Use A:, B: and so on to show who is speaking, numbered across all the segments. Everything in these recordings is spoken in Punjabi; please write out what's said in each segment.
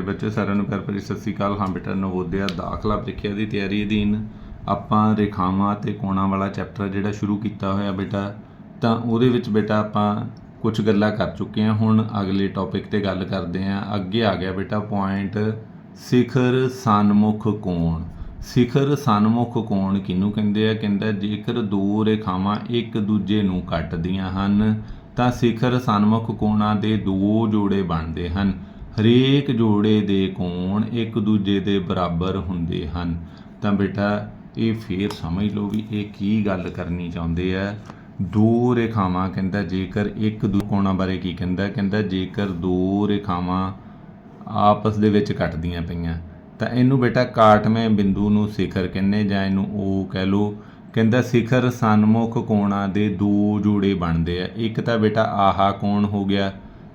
A: ਤੇ ਬੱਚੇ ਸਾਰਿਆਂ ਨੂੰ ਪਿਆਰ ਭਰੀ ਸਤਿ ਸ੍ਰੀ ਅਕਾਲ। ਹਾਂ ਬੇਟਾ, ਨਵੋਦਿਆ ਦਾਖਲਾ ਪ੍ਰੀਖਿਆ ਦੀ ਤਿਆਰੀ ਅਧੀਨ ਆਪਾਂ ਰੇਖਾਵਾਂ ਤੇ ਕੋਣਾਂ ਵਾਲਾ ਚੈਪਟਰ ਜਿਹੜਾ ਸ਼ੁਰੂ ਕੀਤਾ ਹੋਇਆ ਬੇਟਾ, ਤਾਂ ਉਹਦੇ ਵਿੱਚ ਬੇਟਾ ਆਪਾਂ ਕੁਝ ਗੱਲਾਂ ਕਰ ਚੁੱਕੇ ਹਾਂ। ਹੁਣ ਅਗਲੇ ਟੌਪਿਕ ਤੇ ਗੱਲ ਕਰਦੇ ਹਾਂ। ਅੱਗੇ ਆ ਗਿਆ ਬੇਟਾ ਪੁਆਇੰਟ ਸਿਖਰ ਸਨਮੁਖ ਕੋਣ। ਸਿਖਰ ਸਨਮੁਖ ਕੋਣ ਕਿਹਨੂੰ ਕਹਿੰਦੇ ਆ? ਕਹਿੰਦਾ ਜੇਕਰ ਦੋ ਰੇਖਾਵਾਂ ਇੱਕ ਦੂਜੇ ਨੂੰ ਕੱਟਦੀਆਂ ਹਨ, ਤਾਂ ਸਿਖਰ ਸਨਮੁਖ ਕੋਣਾਂ ਦੇ ਦੋ ਜੋੜੇ ਬਣਦੇ ਹਨ। ਹਰੇਕ ਜੋੜੇ ਦੇ ਕੋਣ ਇੱਕ ਦੂਜੇ ਦੇ ਬਰਾਬਰ ਹੁੰਦੇ ਹਨ। ਤਾਂ ਬੇਟਾ, ਇਹ ਫੇਰ ਸਮਝ ਲਓ ਵੀ ਇਹ ਕੀ ਗੱਲ ਕਰਨੀ ਚਾਹੁੰਦੇ ਆ। ਦੋ ਰੇਖਾਵਾਂ ਕਹਿੰਦਾ, ਜੇਕਰ ਇੱਕ ਦੂ ਕੋਣਾਂ ਬਾਰੇ ਕੀ ਕਹਿੰਦਾ? ਕਹਿੰਦਾ, ਜੇਕਰ ਦੋ ਰੇਖਾਵਾਂ ਆਪਸ ਦੇ ਵਿੱਚ ਕੱਟਦੀਆਂ ਪਈਆਂ, ਤਾਂ ਇਹਨੂੰ ਬੇਟਾ ਕਾਟਵੇਂ ਬਿੰਦੂ ਨੂੰ ਸਿਖਰ ਕਹਿੰਦੇ ਜਾਂ ਇਹਨੂੰ ਉਹ ਕਹਿ ਲਓ। ਕਹਿੰਦਾ, ਸਿਖਰ ਸਨਮੁਖ ਕੋਣਾਂ ਦੇ ਦੋ ਜੋੜੇ ਬਣਦੇ ਆ। ਇੱਕ ਤਾਂ ਬੇਟਾ ਆਹਾ ਕੋਣ ਹੋ ਗਿਆ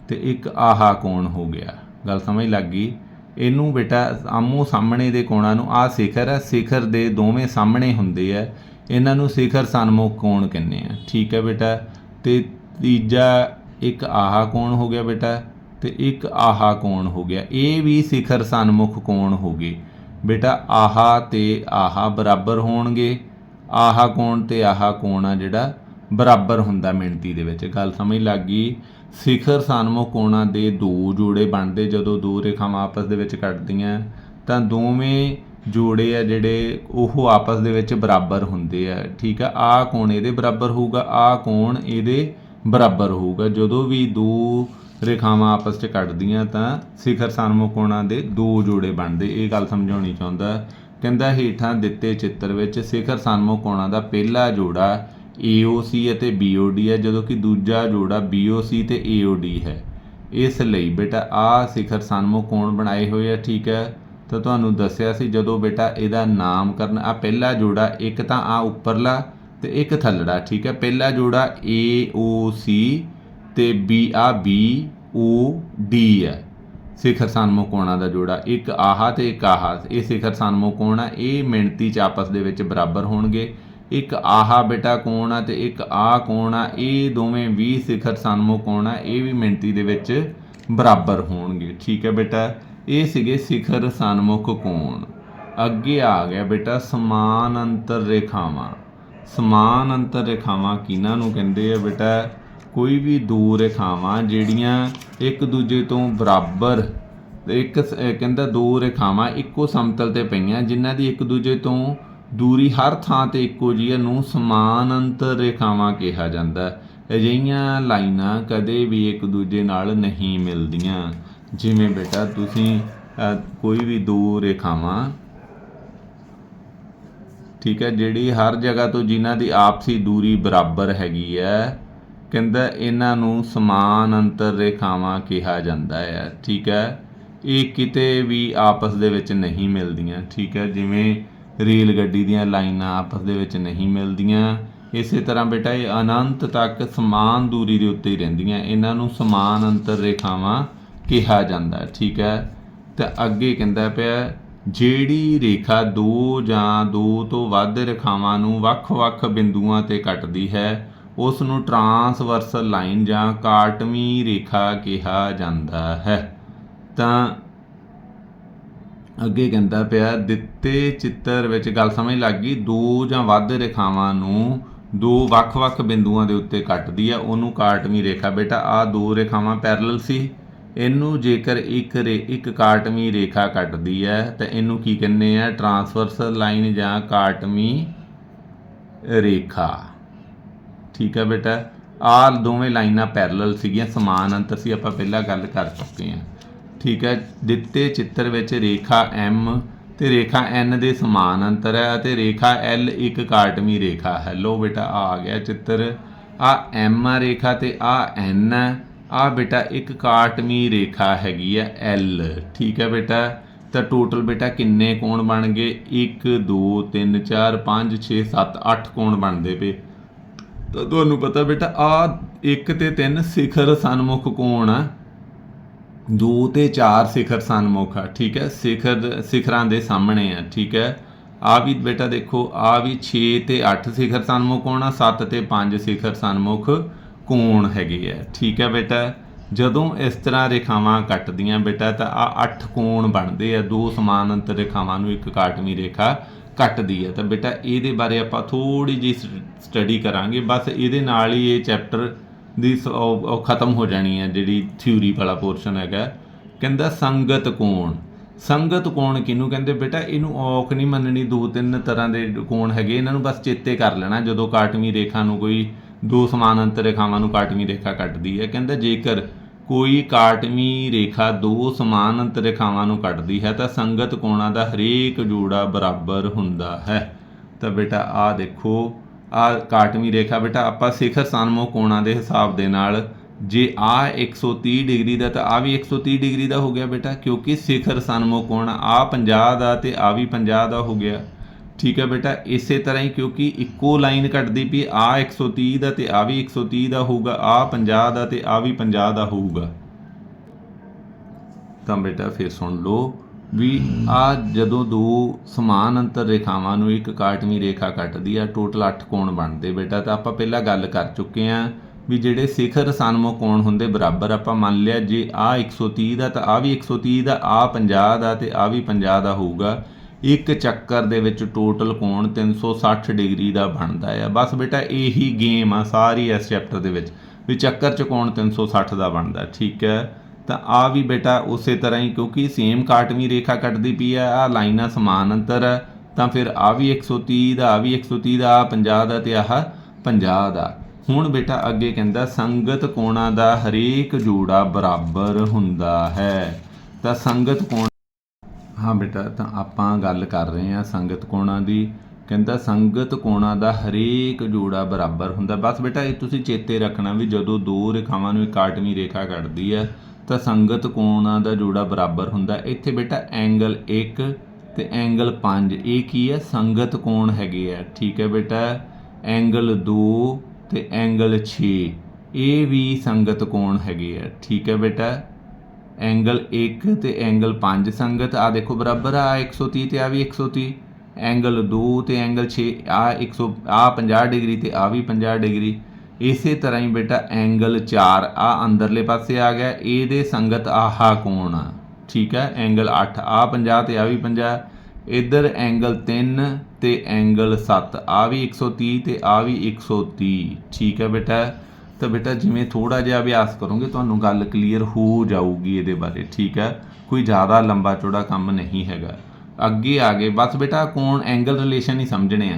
A: ਤੇ ਇੱਕ ਆਹਾ ਕੋਣ ਹੋ ਗਿਆ। ਗੱਲ ਸਮਝ ਲੱਗ ਗਈ। ਇਹਨੂੰ ਬੇਟਾ ਆਮੋ ਸਾਹਮਣੇ ਦੇ ਕੋਣਾਂ ਨੂੰ ਆ ਸਿਖਰ ਹੈ, ਸਿਖਰ ਦੇ ਦੋਵੇਂ ਸਾਹਮਣੇ ਹੁੰਦੇ ਆ। ਇਹਨਾਂ ਨੂੰ ਸਿਖਰ ਸਨਮੁਖ ਕੋਣ ਕਹਿੰਦੇ ਆ। ਠੀਕ ਹੈ ਬੇਟਾ। ਤੇ ਤੀਜਾ ਇੱਕ ਆਹਾ ਕੋਣ ਹੋ ਗਿਆ ਬੇਟਾ, ਤੇ ਇੱਕ ਆਹਾ ਕੋਣ ਹੋ ਗਿਆ। ਇਹ ਵੀ ਸਿਖਰ ਸਨਮੁਖ ਕੋਣ ਹੋ ਗਏ। ਬੇਟਾ ਆਹਾ ਤੇ ਆਹਾ ਬਰਾਬਰ ਹੋਣਗੇ। ਆਹਾ ਕੋਣ ਤੇ ਆਹਾ ਕੋਣ ਆ ਜਿਹੜਾ ਬਰਾਬਰ ਹੁੰਦਾ ਮਿਣਤੀ ਦੇ ਵਿੱਚ। ਗੱਲ ਸਮਝ ਲੱਗ ਗਈ। ਸਿਖਰ ਸਨਮੁਖ ਕੋਣਾਂ ਦੇ ਦੋ ਜੋੜੇ ਬਣਦੇ, ਜਦੋਂ ਦੋ ਰੇਖਾਵਾਂ ਆਪਸ ਦੇ ਵਿੱਚ ਕੱਟਦੀਆਂ ਤਾਂ ਦੋਵੇਂ ਜੋੜੇ ਆ ਜਿਹੜੇ ਉਹ ਆਪਸ ਦੇ ਵਿੱਚ ਬਰਾਬਰ ਹੁੰਦੇ ਆ, ਠੀਕ ਆ? ਆ ਕੋਣ ਇਹਦੇ ਬਰਾਬਰ ਹੋਊਗਾ ਆ ਕੋਣ ਇਹਦੇ ਬਰਾਬਰ ਹੋਊਗਾ। ਜਦੋਂ ਵੀ ਦੋ ਰੇਖਾਵਾਂ ਆਪਸ 'ਚ ਕੱਟਦੀਆਂ, ਤਾਂ ਸਿਖਰ ਸਨਮੁਖ ਕੋਣਾਂ ਦੇ ਦੋ ਜੋੜੇ ਬਣਦੇ। ਇਹ ਗੱਲ ਸਮਝਾਉਣੀ ਚਾਹੁੰਦਾ, ਕਹਿੰਦਾ ਹੇਠਾਂ ਦਿੱਤੇ ਚਿੱਤਰ ਵਿੱਚ ਸਿਖਰ ਸਨਮੁਖ ਕੋਣਾਂ ਦਾ ਪਹਿਲਾ ਜੋੜਾ AOC ਅਤੇ BOD ਹੈ, ਜਦੋਂ ਕਿ ਦੂਜਾ ਜੋੜਾ BOC ਤੇ AOD ਹੈ। ਇਸ ਲਈ ਬੇਟਾ ਆ ਸਿਖਰ ਸਨਮੁਖ ਕੋਣ ਬਣਾਏ ਹੋਏ ਆ, ਠੀਕ ਹੈ? ਤਾਂ ਤੁਹਾਨੂੰ ਦੱਸਿਆ ਸੀ, ਜਦੋਂ ਬੇਟਾ ਇਹਦਾ ਨਾਮਕਰਨ ਆ ਪਹਿਲਾ ਜੋੜਾ ਇੱਕ ਤਾਂ ਆ ਉੱਪਰਲਾ ਤੇ ਇੱਕ ਥੱਲੜਾ, ਠੀਕ ਹੈ? ਪਹਿਲਾ ਜੋੜਾ AOC ਤੇ B ਆ B O D ਹੈ। ਸਿਖਰ ਸਨਮੁਖ ਕੋਣਾਂ ਦਾ ਜੋੜਾ? ਇੱਕ ਆਹਾ ਤੇ ਇੱਕ ਆਹਾ। ਇਹ ਸਿਖਰ ਸਨਮੁਖ ਕੋਣ? ਆ ਇਹ ਮਿਣਤੀ ਚ ਆਪਸ ਦੇ ਵਿੱਚ ਬਰਾਬਰ ਹੋਣਗੇ। ਇੱਕ ਆਹਾ ਬੇਟਾ ਕੋਣ ਆ ਤੇ ਇੱਕ ਆ ਕੋਣ ਆ, ਇਹ ਦੋਵੇਂ ਵੀ ਸਿਖਰ ਸਨਮੁਖ ਕੋਣ ਆ, ਇਹ ਵੀ ਮਿਣਤੀ ਦੇ ਵਿੱਚ ਬਰਾਬਰ ਹੋਣਗੇ। ਠੀਕ ਹੈ ਬੇਟਾ, ਇਹ ਸੀਗੇ ਸਿਖਰ ਸਨਮੁਖ ਕੋਣ। ਅੱਗੇ ਆ ਗਿਆ ਬੇਟਾ ਸਮਾਨ ਅੰਤਰ ਰੇਖਾਵਾਂ। ਸਮਾਨ ਅੰਤਰ ਰੇਖਾਵਾਂ ਕਿਹਨਾਂ ਨੂੰ ਕਹਿੰਦੇ ਆ ਬੇਟਾ? ਕੋਈ ਵੀ ਦੋ ਰੇਖਾਵਾਂ ਜਿਹੜੀਆਂ ਇੱਕ ਦੂਜੇ ਤੋਂ ਬਰਾਬਰ, ਇੱਕ ਕਹਿੰਦਾ ਦੋ ਰੇਖਾਵਾਂ ਇੱਕੋ ਸਮਤਲ ਤੇ ਪਈਆਂ, ਜਿਨ੍ਹਾਂ ਦੀ ਇੱਕ ਦੂਜੇ ਤੋਂ ਦੂਰੀ ਹਰ ਥਾਂ ਤੇ ਇੱਕੋ ਜਿਹੀ ਨੂੰ ਸਮਾਨ ਅੰਤਰ ਰੇਖਾਵਾਂ ਕਿਹਾ ਜਾਂਦਾ ਹੈ। ਅਜਿਹੀਆਂ ਲਾਈਨਾਂ ਕਦੇ ਵੀ ਇੱਕ ਦੂਜੇ ਨਾਲ ਨਹੀਂ ਮਿਲਦੀਆਂ। ਜਿਵੇਂ ਬੇਟਾ, ਤੁਸੀਂ ਕੋਈ ਵੀ ਦੋ ਰੇਖਾਵਾਂ, ਠੀਕ ਹੈ, ਜਿਹੜੀ ਹਰ ਜਗ੍ਹਾ ਤੋਂ ਜਿਨ੍ਹਾਂ ਦੀ ਆਪਸੀ ਦੂਰੀ ਬਰਾਬਰ ਹੈਗੀ ਹੈ, ਕਹਿੰਦਾ ਇਹਨਾਂ ਨੂੰ ਸਮਾਨ ਅੰਤਰ ਰੇਖਾਵਾਂ ਕਿਹਾ ਜਾਂਦਾ ਹੈ, ਠੀਕ ਹੈ। ਇਹ ਕਿਤੇ ਵੀ ਆਪਸ ਦੇ ਵਿੱਚ ਨਹੀਂ ਮਿਲਦੀਆਂ, ਠੀਕ ਹੈ। ਜਿਵੇਂ ਰੇਲ ਗੱਡੀ ਦੀਆਂ ਲਾਈਨਾਂ ਆਪਸ ਦੇ ਵਿੱਚ ਨਹੀਂ ਮਿਲਦੀਆਂ। ਇਸੇ ਤਰ੍ਹਾਂ ਬੇਟਾ, ਇਹ ਅਨੰਤ ਤੱਕ ਸਮਾਨ ਦੂਰੀ ਦੇ ਉੱਤੇ ਹੀ ਰਹਿੰਦੀਆਂ। ਇਹਨਾਂ ਨੂੰ ਸਮਾਨ ਅੰਤਰ ਰੇਖਾਵਾਂ ਕਿਹਾ ਜਾਂਦਾ ਠੀਕ ਹੈ? ਤਾਂ ਅੱਗੇ ਕਹਿੰਦਾ ਪਿਆ, ਜਿਹੜੀ ਰੇਖਾ ਦੋ ਜਾਂ ਦੋ ਤੋਂ ਵੱਧ ਰੇਖਾਵਾਂ ਨੂੰ ਵੱਖ-ਵੱਖ ਬਿੰਦੂਆਂ ਤੇ ਕੱਟਦੀ ਹੈ, ਉਸ ਨੂੰ ਟਰਾਂਸਵਰਸਲ ਲਾਈਨ ਜਾਂ ਕਾਟਵੀਂ ਰੇਖਾ ਕਿਹਾ ਜਾਂਦਾ ਹੈ। ਤਾਂ ਅੱਗੇ ਕਹਿੰਦਾ ਪਿਆ, ਦਿੱਤੇ ਚਿੱਤਰ ਵਿੱਚ ਗੱਲ ਸਮਝ ਲੱਗ ਗਈ, ਦੋ ਜਾਂ ਵੱਧ ਰੇਖਾਵਾਂ ਨੂੰ ਦੋ ਵੱਖ-ਵੱਖ ਬਿੰਦੂਆਂ ਦੇ ਉੱਤੇ ਕੱਟਦੀ ਆ, ਉਹਨੂੰ ਕਾਟਵੀਂ ਰੇਖਾ, ਬੇਟਾ ਆ ਦੋ ਰੇਖਾਵਾਂ ਪੈਰਲਲ ਸੀ। ਇਹਨੂੰ ਜੇਕਰ ਇੱਕ ਰੇ, ਇੱਕ ਕਾਟਵੀਂ ਰੇਖਾ ਕੱਟਦੀ ਹੈ ਤਾਂ ਇਹਨੂੰ ਕੀ ਕਹਿੰਦੇ ਆ? ਟਰਾਂਸਵਰਸਲ ਲਾਈਨ ਜਾਂ ਕਾਟਵੀਂ ਰੇਖਾ। ਠੀਕ ਹੈ ਬੇਟਾ? ਆਹ ਦੋਵੇਂ ਲਾਈਨਾਂ ਪੈਰਲਲ ਸੀਗੀਆਂ, ਸਮਾਨ ਅੰਤਰ ਸੀ ਆਪਾਂ ਪਹਿਲਾਂ ਗੱਲ ਕਰ ਚੁੱਕੇ ਹਾਂ। ਠੀਕ ਹੈ, ਦਿੱਤੇ ਚਿੱਤਰ ਵਿੱਚ ਰੇਖਾ M ਤੇ ਰੇਖਾ N ਦੇ ਸਮਾਨ ਅੰਤਰ ਹੈ ਅਤੇ ਰੇਖਾ L ਇੱਕ ਕਾਟਵੀਂ ਰੇਖਾ। ਹੈ ਲੋ ਬੇਟਾ, ਆ ਗਿਆ ਚਿੱਤਰ। ਆ M ਆ ਰੇਖਾ ਤੇ ਆ N ਹੈ। ਆ ਬੇਟਾ ਇੱਕ ਕਾਟਵੀਂ ਰੇਖਾ ਹੈਗੀ ਹੈ L ਠੀਕ ਹੈ ਬੇਟਾ, ਤਾਂ ਟੋਟਲ ਬੇਟਾ ਕਿੰਨੇ ਕੋਣ ਬਣ ਗਏ? 1 2 3 4 5 6 7 8 ਕੋਣ ਬਣਦੇ ਪਏ। ਤਾਂ ਤੁਹਾਨੂੰ ਪਤਾ ਬੇਟਾ, ਆ 1 ਤੇ 3 ਸਿਖਰ ਸਨਮੁਖ ਕੋਣ ਆ। 2 ਤੇ 4 ਸਿਖਰ ਸਨਮੁਖ ਆ ਠੀਕ ਹੈ? ਸਿਖਰ ਸਿਖਰਾਂ ਦੇ ਸਾਹਮਣੇ ਆ, ਠੀਕ ਹੈ? ਆ ਵੀ ਬੇਟਾ ਦੇਖੋ, ਆ ਵੀ 6 ਤੇ 8 ਸਿਖਰ ਸਨਮੁਖ ਕੋਣ ਆ 7 ਤੇ 5 ਸਿਖਰ ਸਨਮੁਖ ਕੋਣ ਹੈਗੇ ਆ, ਠੀਕ ਹੈ ਬੇਟਾ? ਜਦੋਂ ਇਸ ਤਰ੍ਹਾਂ ਰੇਖਾਵਾਂ ਕੱਟਦੀਆਂ ਬੇਟਾ, ਤਾਂ ਆ ਅੱਠ ਕੋਣ ਬਣਦੇ ਆ, ਦੋ ਸਮਾਨ ਅੰਤਰ ਰੇਖਾਵਾਂ ਨੂੰ ਇੱਕ ਕਾਟਵੀਂ ਰੇਖਾ ਕੱਟਦੀ ਹੈ ਤਾਂ ਬੇਟਾ, ਇਹਦੇ ਬਾਰੇ ਆਪਾਂ ਥੋੜੀ ਜਿਹੀ ਸਟੱਡੀ ਕਰਾਂਗੇ, ਬਸ ਇਹਦੇ ਨਾਲ ਹੀ ਇਹ ਚੈਪਟਰ ਦੀ ਸ- ਉਹ ਉਹ ਖਤਮ ਹੋ ਜਾਣੀ ਹੈ, ਜਿਹੜੀ ਥਿਊਰੀ ਵਾਲਾ ਪੋਰਸ਼ਨ ਹੈਗਾ। ਕਹਿੰਦਾ ਸੰਗਤ ਕੋਣ? ਸੰਗਤ ਕੋਣ ਕਿਹਨੂੰ ਕਹਿੰਦੇ? ਬੇਟਾ, ਇਹਨੂੰ ਔਕ ਨਹੀਂ ਮੰਨਣੀ, ਦੋ ਤਿੰਨ ਤਰ੍ਹਾਂ ਦੇ ਕੋਣ ਹੈਗੇ, ਇਹਨਾਂ ਨੂੰ ਬਸ ਚੇਤੇ ਕਰ ਲੈਣਾ। ਜਦੋਂ ਕਾਟਵੀਂ ਰੇਖਾ ਨੂੰ ਕੋਈ ਦੋ ਸਮਾਨ ਅੰਤਰ ਰੇਖਾਵਾਂ ਨੂੰ ਕਾਟਵੀਂ ਰੇਖਾ ਕੱਟਦੀ ਹੈ, ਕਹਿੰਦਾ ਜੇਕਰ ਕੋਈ ਕਾਟਵੀਂ ਰੇਖਾ ਦੋ ਸਮਾਨ ਅੰਤਰ ਰੇਖਾਵਾਂ ਨੂੰ ਕੱਟਦੀ ਹੈ, ਤਾਂ ਸੰਗਤ ਕੋਣਾਂ ਦਾ ਹਰੇਕ ਜੋੜਾ ਬਰਾਬਰ ਹੁੰਦਾ ਹੈ। ਤਾਂ ਬੇਟਾ ਆ ਦੇਖੋ ਆ ਕਾਟਵੀਂ ਰੇਖਾ ਬੇਟਾ, ਆਪਾਂ ਸਿਖਰ ਸਨਮੁਖ ਕੋਣਾਂ ਦੇ ਹਿਸਾਬ ਦੇ ਨਾਲ, ਜੇ ਆ 130 ਡਿਗਰੀ ਦਾ, ਤਾਂ ਆ ਵੀ 130 ਡਿਗਰੀ ਦਾ ਹੋ ਗਿਆ ਬੇਟਾ, ਕਿਉਂਕਿ ਸਿਖਰ ਸਨਮੁਖ ਕੋਣ ਆ 50 ਦਾ ਤੇ ਆ ਵੀ 50 ਦਾ ਹੋ ਗਿਆ। ਠੀਕ ਹੈ ਬੇਟਾ, ਇਸੇ ਤਰ੍ਹਾਂ ਹੀ ਕਿਉਂਕਿ ਇੱਕੋ ਲਾਈਨ ਕੱਟਦੀ ਪਈ, ਆ 130 ਦਾ ਤੇ ਆ ਵੀ 130 ਦਾ ਹੋਊਗਾ, ਆ 50 ਦਾ ਤੇ ਆ ਵੀ 50 ਦਾ ਹੋਊਗਾ। ਤਾਂ ਬੇਟਾ ਫਿਰ ਸੁਣ ਲਓ ਵੀ ਆ ਜਦੋਂ ਦੋ ਸਮਾਨ ਅੰਤਰ ਰੇਖਾਵਾਂ ਨੂੰ ਇੱਕ ਕਾਟਵੀਂ ਰੇਖਾ ਕੱਟਦੀ ਆ ਟੋਟਲ 8 ਕੋਣ ਬਣਦੇ ਬੇਟਾ, ਤਾਂ ਆਪਾਂ ਪਹਿਲਾਂ ਗੱਲ ਕਰ ਚੁੱਕੇ ਆ ਵੀ ਜਿਹੜੇ ਸਿਖਰ ਸਨਮੁਖ ਕੋਣ ਹੁੰਦੇ ਬਰਾਬਰ, ਆਪਾਂ ਮੰਨ ਲਿਆ ਜੇ ਆ 130 ਦਾ, ਤਾਂ ਆ ਵੀ 130 ਦਾ, ਆ 50 ਦਾ ਤੇ ਆ ਵੀ 50 ਦਾ ਹੋਊਗਾ। ਇੱਕ ਚੱਕਰ ਦੇ ਵਿੱਚ ਟੋਟਲ ਕੋਣ 360 ਡਿਗਰੀ ਦਾ ਬਣਦਾ ਆ। ਬਸ ਬੇਟਾ ਇਹੀ ਗੇਮ ਆ ਸਾਰੀ ਇਸ ਚੈਪਟਰ ਦੇ ਵਿੱਚ ਵੀ ਚੱਕਰ ਚ ਕੋਣ 360 ਦਾ ਬਣਦਾ, ਠੀਕ ਹੈ? ਤਾਂ ਆ ਵੀ ਬੇਟਾ ਉਸੇ ਤਰ੍ਹਾਂ ਹੀ ਕਿਉਂਕਿ ਸੇਮ ਕਾਟਵੀਂ ਰੇਖਾ ਕੱਟਦੀ ਪਈ ਆ ਆ ਲਾਈਨਾਂ ਸਮਾਨ ਅੰਤਰ ਆ, ਤਾਂ ਫਿਰ ਆ ਵੀ 130 ਦਾ ਆ ਵੀ 130 ਦਾ ਆ 50 ਦਾ ਤੇ ਆਹ 50 ਦਾ। ਹੁਣ ਬੇਟਾ ਅੱਗੇ ਕਹਿੰਦਾ ਸੰਗਤ ਕੋਣਾਂ ਦਾ ਹਰੇਕ ਜੋੜਾ ਬਰਾਬਰ ਹੁੰਦਾ ਹੈ। ਤਾਂ ਸੰਗਤ ਕੋਣ ਹਾਂ ਬੇਟਾ ਤਾਂ ਆਪਾਂ ਗੱਲ ਕਰ ਰਹੇ ਹਾਂ ਸੰਗਤ ਕੋਣਾਂ ਦੀ। ਕਹਿੰਦਾ ਸੰਗਤ ਕੋਣਾ ਦਾ ਹਰੇਕ ਜੋੜਾ ਬਰਾਬਰ ਹੁੰਦਾ। ਬਸ ਬੇਟਾ ਇਹ ਤੁਸੀਂ ਚੇਤੇ ਰੱਖਣਾ ਵੀ ਜਦੋਂ ਦੋ ਰੇਖਾਵਾਂ ਨੂੰ ਇੱਕ ਕਾਟਵੀਂ ਰੇਖਾ ਕੱਟਦੀ ਹੈ ਤਾਂ ਸੰਗਤ ਕੋਣਾਂ ਦਾ ਜੋੜਾ ਬਰਾਬਰ ਹੁੰਦਾ ਇੱਥੇ ਬੇਟਾ ਐਂਗਲ 1 ਤੇ ਐਂਗਲ 5 ਇਹ ਕੀ ਹੈ? ਸੰਗਤ ਕੋਣ ਹੈਗੇ ਆ? ਠੀਕ ਹੈ ਬੇਟਾ, ਐਂਗਲ 2 ਤੇ ਐਂਗਲ 6 ਇਹ ਵੀ ਸੰਗਤ ਕੋਣ ਹੈਗੇ ਆ। ਠੀਕ ਹੈ ਬੇਟਾ, ਐਂਗਲ 1 ਤੇ ਐਂਗਲ 5 ਸੰਗਤ ਆ ਦੇਖੋ ਬਰਾਬਰ ਆ 130 ਤੇ ਆ ਵੀ 130 ਐਂਗਲ 2 ਤੇ ਐਂਗਲ 6 ਆ 100 ਆ 50 ਡਿਗਰੀ ਤੇ ਆ ਵੀ 50 ਡਿਗਰੀ ਇਸੇ ਤਰ੍ਹਾਂ ਹੀ ਬੇਟਾ, ਐਂਗਲ 4 ਆ ਅੰਦਰਲੇ ਪਾਸੇ ਆ ਗਿਆ, ਇਹਦੇ ਸੰਗਤ ਆਹਾ ਕੋਣ ਆ? ਠੀਕ ਹੈ, ਐਂਗਲ 8 ਆ 50 ਤੇ ਆ ਵੀ 50 ਇੱਧਰ ਐਂਗਲ 3 ਤੇ ਐਂਗਲ 7 ਆ ਵੀ 130 ਤੇ ਆ ਵੀ 130 ਠੀਕ ਹੈ ਬੇਟਾ? ਤਾਂ ਬੇਟਾ, ਜਿਵੇਂ ਥੋੜਾ ਜਿਹਾ ਅਭਿਆਸ ਕਰੋਗੇ, ਤੁਹਾਨੂੰ ਗੱਲ ਕਲੀਅਰ ਹੋ ਜਾਊਗੀ ਇਹਦੇ ਬਾਰੇ, ਠੀਕ ਹੈ? ਕੋਈ ਜ਼ਿਆਦਾ ਲੰਬਾ ਚੌੜਾ ਕੰਮ ਨਹੀਂ ਹੈਗਾ। ਅੱਗੇ ਆ ਗਏ, ਬਸ ਬੇਟਾ, ਕੋਣ? ਐਂਗਲ ਰਿਲੇਸ਼ਨ ਹੀ ਸਮਝਣੇ ਆ।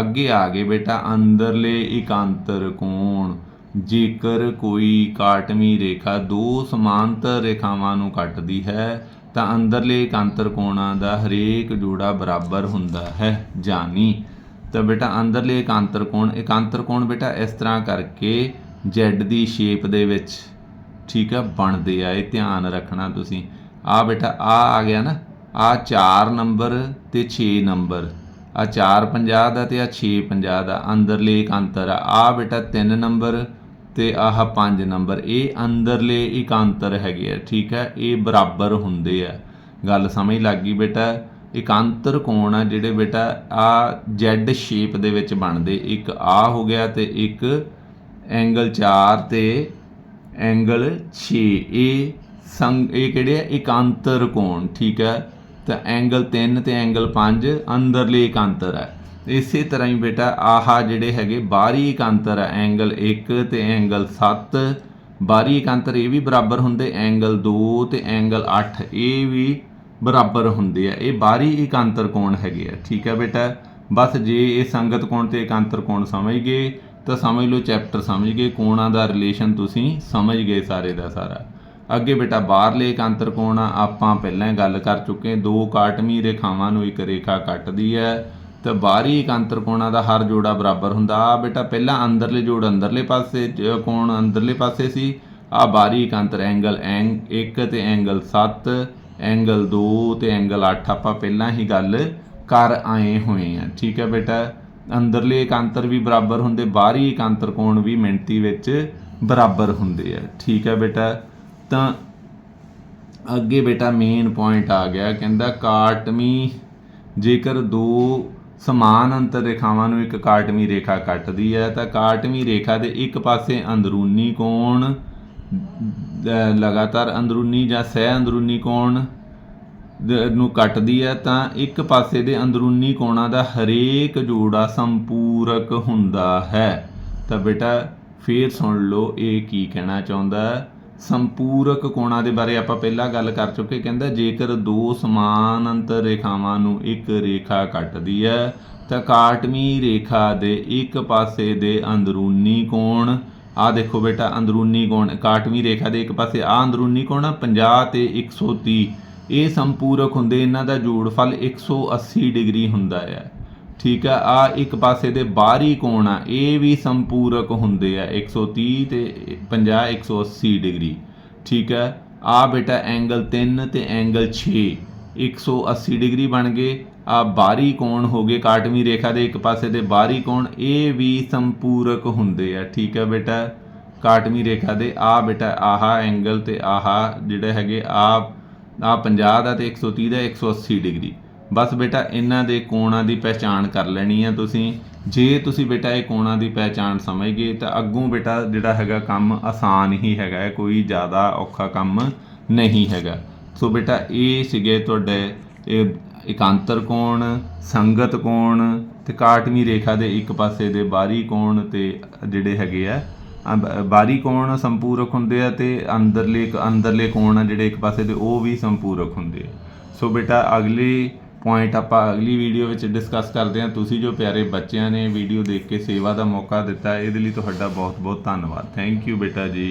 A: ਅੱਗੇ ਆ ਗਏ ਬੇਟਾ, ਅੰਦਰਲੇ ਇਕਾਂਤਰ ਕੋਣ? ਜੇਕਰ ਕੋਈ ਕਾਟਵੀਂ ਰੇਖਾ ਦੋ ਸਮਾਂਤਰ ਰੇਖਾਵਾਂ ਨੂੰ ਕੱਟਦੀ ਹੈ, ਤਾਂ ਅੰਦਰਲੇ ਇਕਾਂਤਰ ਕੋਣਾਂ ਦਾ ਹਰੇਕ ਜੋੜਾ ਬਰਾਬਰ ਹੁੰਦਾ ਹੈ, ਜਾਨੀ। ਤਾਂ ਬੇਟਾ, ਅੰਦਰਲੇ ਇਕਾਂਤਰ ਕੋਣ? ਇਕਾਂਤਰ ਕੋਣ ਬੇਟਾ? ਇਸ ਤਰ੍ਹਾਂ ਕਰਕੇ Z ਦੀ ਸ਼ੇਪ ਦੇ ਵਿੱਚ, ਠੀਕ ਹੈ ਬਣਦੇ ਆ, ਇਹ ਧਿਆਨ ਰੱਖਣਾ ਤੁਸੀਂ। ਆ ਬੇਟਾ ਆ ਆ ਗਿਆ ਨਾ ਆ 4 ਨੰਬਰ ਤੇ 6 ਨੰਬਰ ਆ 450 ਦਾ ਤੇ ਆ 650 ਦਾ, ਅੰਦਰਲੇ ਇਕਾਂਤਰ ਆ। ਆ ਬੇਟਾ 3 ਨੰਬਰ ਤੇ ਆਹ 5 ਨੰਬਰ, ਇਹ ਅੰਦਰਲੇ ਇਕਾਂਤਰ ਹੈਗੇ ਆ, ਠੀਕ ਹੈ ਇਹ ਬਰਾਬਰ ਹੁੰਦੇ ਆ। ਗੱਲ ਸਮਝ ਲੱਗ ਗਈ ਬੇਟਾ? ਇਕਾਂਤਰ ਕੋਣ ਆ ਜਿਹੜੇ ਬੇਟਾ ਆ Z ਸ਼ੇਪ ਦੇ ਵਿੱਚ ਬਣਦੇ? ਇੱਕ ਆ ਹੋ ਗਿਆ ਤੇ ਇੱਕ ਐਂਗਲ 4 ਤੇ ਐਂਗਲ 6 ਇਹ ਸੰਗ ਇਹ ਕਿਹੜੇ ਆ? ਇਕਾਂਤਰ ਕੋਣ, ਠੀਕ ਹੈ ਤਾਂ ਐਂਗਲ 3 ਤੇ ਐਂਗਲ 5 ਅੰਦਰਲੇ ਇਕਾਂਤਰ ਹੈ। ਇਸੇ ਤਰ੍ਹਾਂ ਹੀ ਬੇਟਾ, ਆਹਾ ਜਿਹੜੇ ਹੈਗੇ ਬਾਹਰੀ ਇਕਾਂਤਰ ਹੈ। ਐਂਗਲ 1 ਤੇ ਐਂਗਲ 7 ਬਾਹਰੀ ਇਕਾਂਤਰ ਇਹ ਵੀ ਬਰਾਬਰ ਹੁੰਦੇ। ਐਂਗਲ 2 ਤੇ ਐਂਗਲ 8 ਇਹ ਵੀ ਬਰਾਬਰ ਹੁੰਦੇ ਆ। ਇਹ ਬਾਹਰੀ ਇਕਾਂਤਰ ਕੋਣ ਹੈਗੇ ਆ? ਠੀਕ ਹੈ ਬੇਟਾ। ਬਸ ਜੇ ਇਹ ਸੰਗਤ ਕੋਣ ਤੇ ਇਕਾਂਤਰ ਕੋਣ ਸਮਝ ਗਏ, ਤਾਂ ਸਮਝ ਲਓ ਚੈਪਟਰ ਸਮਝ ਗਏ। ਕੋਣਾਂ ਦਾ ਰਿਲੇਸ਼ਨ ਤੁਸੀਂ ਸਮਝ ਗਏ ਸਾਰੇ ਦਾ ਸਾਰਾ। ਅੱਗੇ ਬੇਟਾ ਬਾਹਰਲੇ ਇਕਾਂਤਰ ਕੋਣ ਆ? ਆਪਾਂ ਪਹਿਲਾਂ ਗੱਲ ਕਰ ਚੁੱਕੇ ਦੋ ਕਾਟਮੀ ਰੇਖਾਵਾਂ ਨੂੰ ਇੱਕ ਰੇਖਾ ਕੱਟਦੀ ਹੈ ਤਾਂ ਬਾਹਰੀ ਇਕਾਂਤਰ ਕੋਣਾਂ ਦਾ ਹਰ ਜੋੜਾ ਬਰਾਬਰ ਹੁੰਦਾ। ਆ ਬੇਟਾ ਪਹਿਲਾਂ ਅੰਦਰਲੇ ਜੋੜ ਅੰਦਰਲੇ ਪਾਸੇ ਕੋਣ ਅੰਦਰਲੇ ਪਾਸੇ ਸੀ? ਆ ਬਾਹਰੀ ਇਕਾਂਤਰ ਐਂਗਲ ਐਂਗ 1 ਤੇ ਐਂਗਲ 7 ਐਂਗਲ 2 ਤੇ ਐਂਗਲ 8 ਆਪਾਂ ਪਹਿਲਾਂ ਹੀ ਗੱਲ ਕਰ ਆਏ ਹੋਏ ਆ ਠੀਕ ਹੈ ਬੇਟਾ? ਅੰਦਰਲੇ ਇਕਾਂਤਰ ਵੀ ਬਰਾਬਰ ਹੁੰਦੇ, ਬਾਹਰੀ ਇਕਾਂਤਰ ਕੋਣ ਵੀ ਮਿਣਤੀ ਵਿੱਚ ਬਰਾਬਰ ਹੁੰਦੇ ਆ। ਠੀਕ ਹੈ ਬੇਟਾ? ਤਾਂ ਅੱਗੇ ਬੇਟਾ ਮੇਨ ਪੁਆਇੰਟ ਆ ਗਿਆ, ਕਹਿੰਦਾ ਕਾਟਮੀ ਜੇਕਰ ਦੋ ਸਮਾਨ ਅੰਤਰ ਰੇਖਾਵਾਂ ਨੂੰ ਇੱਕ ਕਾਟਵੀਂ ਰੇਖਾ ਕੱਟਦੀ ਹੈ, ਤਾਂ ਕਾਟਵੀਂ ਰੇਖਾ ਦੇ ਇੱਕ ਪਾਸੇ ਅੰਦਰੂਨੀ ਕੋਣ ਲਗਾਤਾਰ ਅੰਦਰੂਨੀ ਜਾਂ ਸਹਿ ਅੰਦਰੂਨੀ ਕੋਣ ਨੂੰ ਕੱਟਦੀ ਹੈ, ਤਾਂ ਇੱਕ ਪਾਸੇ ਦੇ ਅੰਦਰੂਨੀ ਕੋਣਾਂ ਦਾ ਹਰੇਕ ਜੋੜਾ ਸੰਪੂਰਕ ਹੁੰਦਾ ਹੈ। ਤਾਂ ਬੇਟਾ ਫੇਰ ਸੁਣ ਲਓ ਇਹ ਕੀ ਕਹਿਣਾ ਚਾਹੁੰਦਾ ਹੈ। ਸੰਪੂਰਕ ਕੋਣਾਂ ਦੇ ਬਾਰੇ ਆਪਾਂ ਪਹਿਲਾਂ ਗੱਲ ਕਰ ਚੁੱਕੇ ਕਹਿੰਦਾ ਜੇਕਰ ਦੋ ਸਮਾਨ ਅੰਤਰ ਰੇਖਾਵਾਂ ਨੂੰ ਇੱਕ ਰੇਖਾ ਕੱਟਦੀ ਹੈ, ਤਾਂ ਕਾਟਵੀਂ ਰੇਖਾ ਦੇ ਇੱਕ ਪਾਸੇ ਦੇ ਅੰਦਰੂਨੀ ਕੋਣ ਆ ਦੇਖੋ ਬੇਟਾ, ਅੰਦਰੂਨੀ ਕੋਣ ਕਾਟਵੀਂ ਰੇਖਾ ਦੇ ਇੱਕ ਪਾਸੇ ਆ ਅੰਦਰੂਨੀ ਕੋਣ ਆ 50 ਤੇ 130 ਇਹ ਸੰਪੂਰਕ ਹੁੰਦੇ, ਇਹਨਾਂ ਦਾ ਜੋੜਫਲ 180 ਡਿਗਰੀ ਹੁੰਦਾ ਹੈ ਠੀਕ ਆ ਆ ਇੱਕ ਪਾਸੇ ਦੇ ਬਾਹਰੀ ਕੋਣ ਆ, ਇਹ ਵੀ ਸੰਪੂਰਕ ਹੁੰਦੇ ਆ 130 ਤੇ 50 180 ਡਿਗਰੀ, ਠੀਕ ਹੈ ਆ ਬੇਟਾ ਐਂਗਲ 3 ਤੇ ਐਂਗਲ 6 180 ਡਿਗਰੀ ਬਣ ਗਏ, ਆ ਬਾਹਰੀ ਕੋਣ ਹੋ ਗਏ, ਕਾਟਵੀਂ ਰੇਖਾ ਦੇ ਇੱਕ ਪਾਸੇ ਦੇ ਬਾਹਰੀ ਕੋਣ, ਇਹ ਵੀ ਸੰਪੂਰਕ ਹੁੰਦੇ ਆ, ਠੀਕ ਹੈ ਬੇਟਾ। ਕਾਟਵੀਂ ਰੇਖਾ ਦੇ, ਆ ਬੇਟਾ ਆਹਾ ਐਂਗਲ ਤੇ ਆਹਾ ਜਿਹੜੇ ਹੈਗੇ, ਆ ਆ 50 ਦਾ ਤੇ 130 ਦਾ 180 ਡਿਗਰੀ। ਬਸ ਬੇਟਾ, ਇਹਨਾਂ ਦੇ ਕੋਣਾਂ ਦੀ ਪਹਿਚਾਣ ਕਰ ਲੈਣੀ ਆ ਤੁਸੀਂ। ਜੇ ਤੁਸੀਂ ਬੇਟਾ ਇਹ ਕੋਣਾਂ ਦੀ ਪਹਿਚਾਣ ਸਮਝ ਗਏ ਤਾਂ ਅੱਗੋਂ ਬੇਟਾ ਜਿਹੜਾ ਹੈਗਾ ਕੰਮ ਆਸਾਨ ਹੀ ਹੈਗਾ ਕੋਈ ਜ਼ਿਆਦਾ ਔਖਾ ਕੰਮ ਨਹੀਂ ਹੈਗਾ। ਸੋ ਬੇਟਾ, ਇਹ ਸੀਗੇ ਤੁਹਾਡੇ ਇਹ ਇਕਾਂਤਰ ਕੋਣ, ਸੰਗਤ ਕੋਣ ਤੇ ਕਾਟਵੀਂ ਰੇਖਾ ਦੇ ਇੱਕ ਪਾਸੇ ਦੇ ਬਾਹਰੀ ਕੋਣ ਤੇ ਜਿਹੜੇ ਹੈਗੇ ਆ ਬਾਹਰੀ ਕੋਣ ਸੰਪੂਰਕ ਹੁੰਦੇ ਆ ਤੇ ਅੰਦਰਲੇ ਅੰਦਰਲੇ ਕੋਣ ਆ ਜਿਹੜੇ ਇੱਕ ਪਾਸੇ ਦੇ, ਉਹ ਵੀ ਸੰਪੂਰਕ ਹੁੰਦੇ ਆ। ਸੋ ਬੇਟਾ, ਅਗਲੀ ਪੁਆਇੰਟ ਆਪਾਂ ਅਗਲੀ ਵੀਡੀਓ ਵਿੱਚ ਡਿਸਕਸ ਕਰਦੇ ਹਾਂ। ਤੁਸੀਂ ਜੋ ਪਿਆਰੇ ਬੱਚਿਆਂ ਨੇ ਵੀਡੀਓ ਦੇਖ ਕੇ ਸੇਵਾ ਦਾ ਮੌਕਾ ਦਿੱਤਾ, ਇਹਦੇ ਲਈ ਤੁਹਾਡਾ ਬਹੁਤ ਬਹੁਤ ਧੰਨਵਾਦ। ਥੈਂਕ ਯੂ ਬੇਟਾ ਜੀ।